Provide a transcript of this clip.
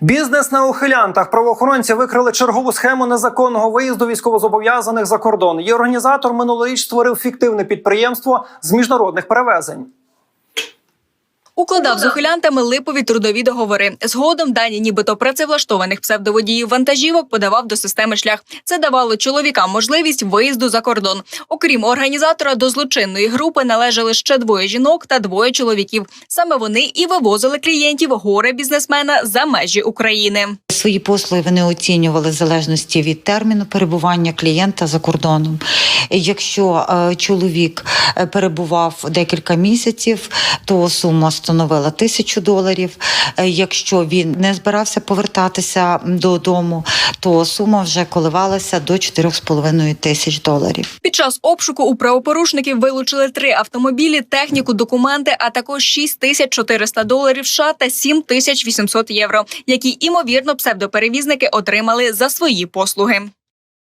Бізнес на ухилянтах. Правоохоронці викрили чергову схему незаконного виїзду військовозобов'язаних за кордон. Її організатор минулоріч створив фіктивне підприємство з міжнародних перевезень. Укладав з ухилянтами липові трудові договори. Згодом дані, нібито працевлаштованих псевдоводіїв вантажівок, подавав до системи шлях. Це давало чоловікам можливість виїзду за кордон. Окрім організатора, до злочинної групи належали ще двоє жінок та двоє чоловіків. Саме вони і вивозили клієнтів горе бізнесмена за межі України. Свої послуги вони оцінювали в залежності від терміну перебування клієнта за кордоном. Якщо е, чоловік е, перебував декілька місяців, то сума становила тисячу доларів. Е, Якщо він не збирався повертатися додому, то сума вже коливалася до 4,5 тисяч доларів. Під час обшуку у правопорушників вилучили три автомобілі, техніку, документи, а також 6 тисяч 400 доларів США та 7 тисяч 800 євро, які імовірно псевдоперевізники отримали за свої послуги.